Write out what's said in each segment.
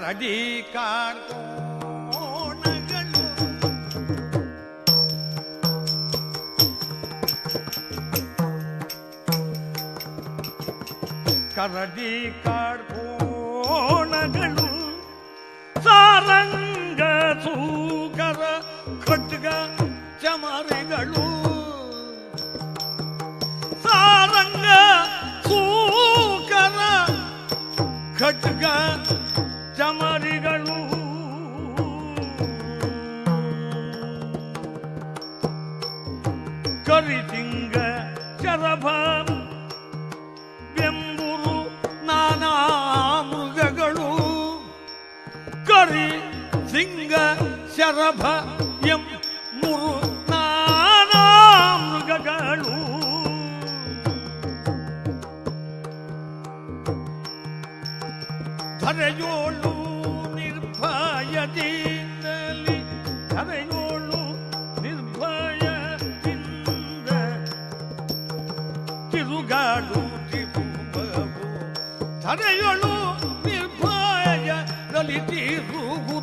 கரடிக்கார் கரடிக்கார் கோணங்களும் சாரங்க சூகர கட்டுக சமரிகளும் சாரங்க சூகர கட்டுக ಮರಿಗಳು ಕರಿತಿಂಗ ಶರಭ ಬೆಂಬುರು ನಾನಾ ಮೃಗಗಳು. ಕರಿ ಸಿಂಗ ಶರಭ ಎಂ ಮುರು 的路干路的不模，他在月路明白呀，那里的路。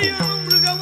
Leão é Bregão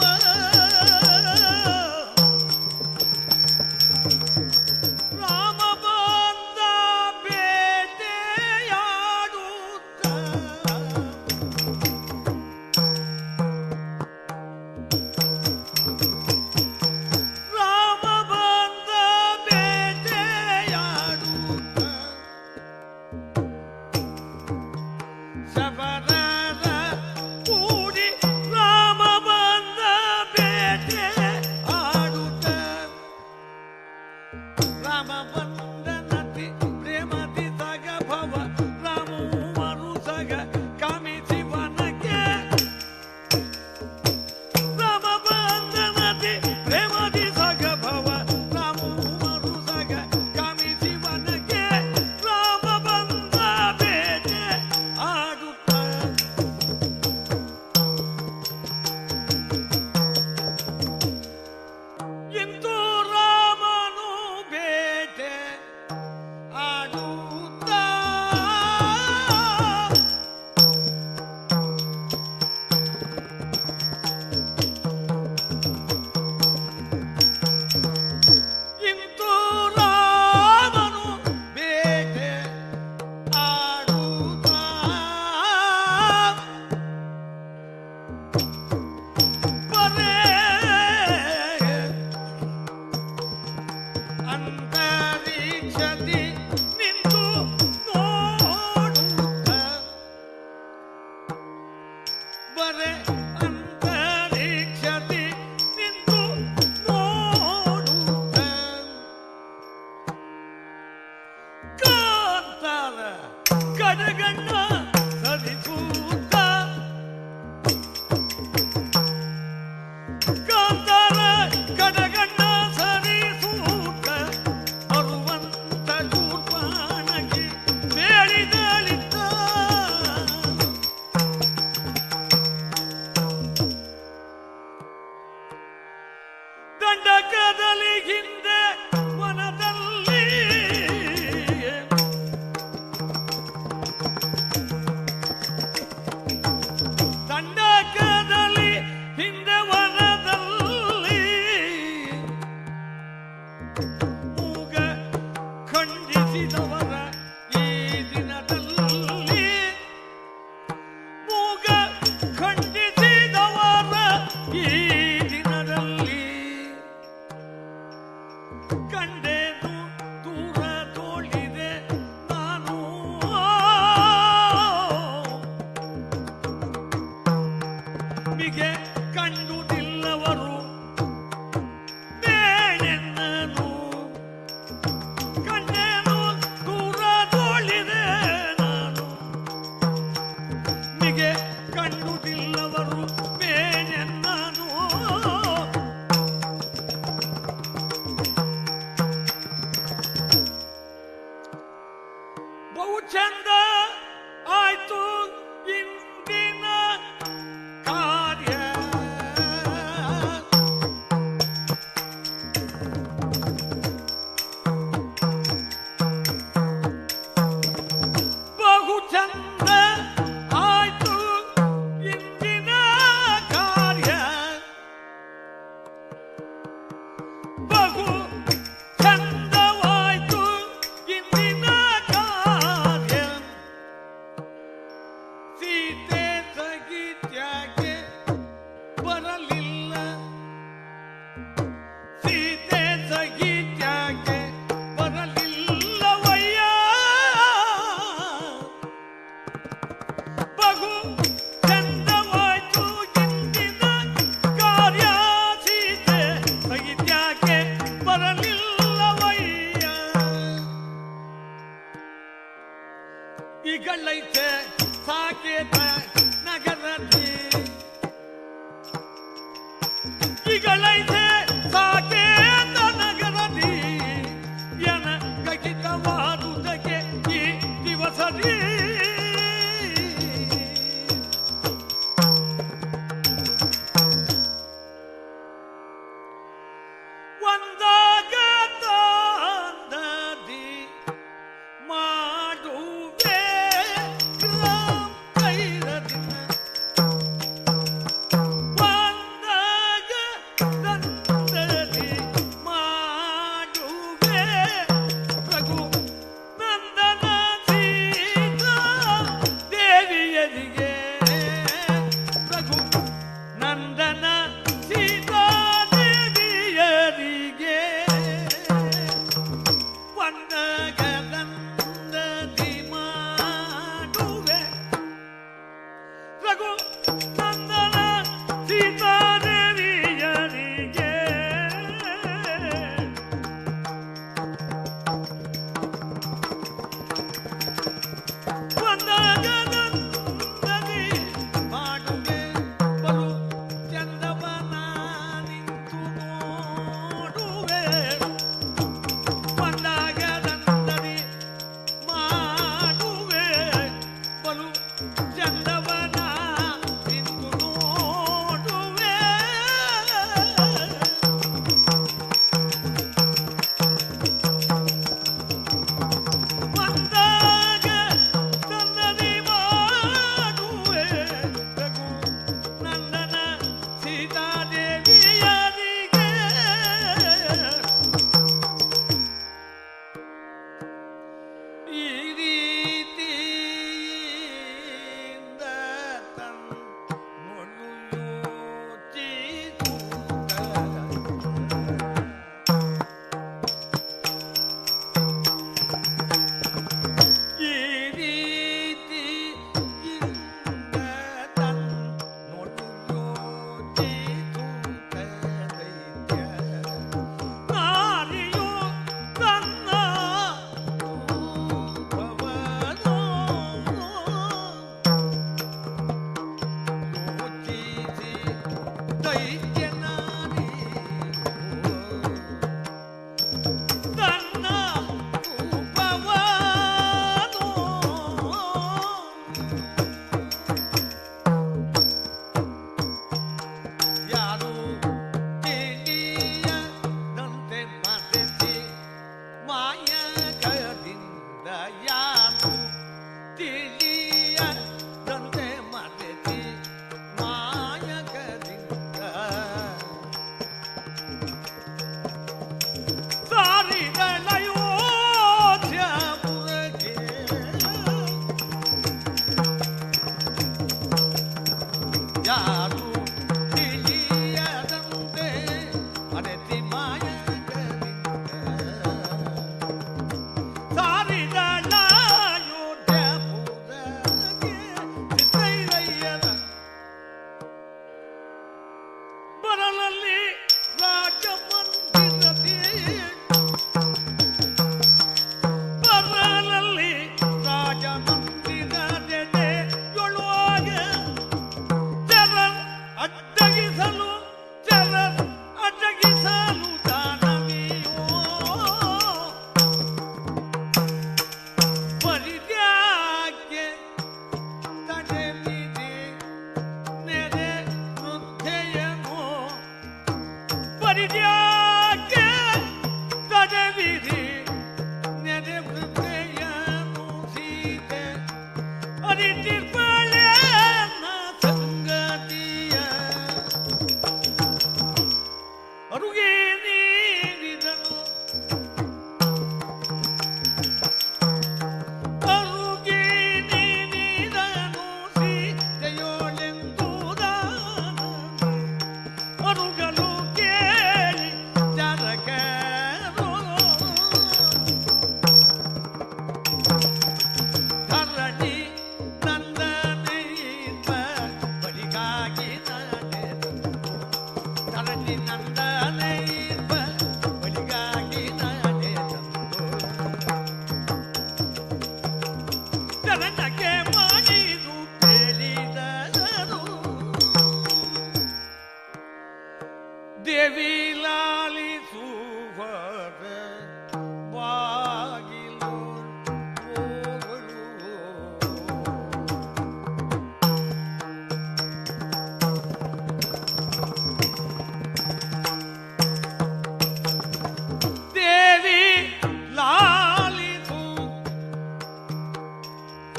一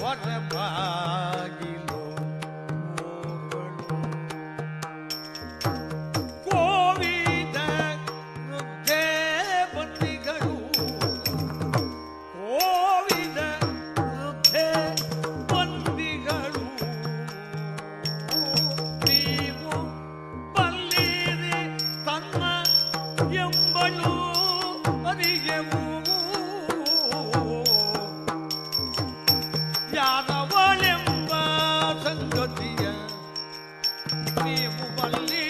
ಹೊರಬಾಗಿಲು வள்ளி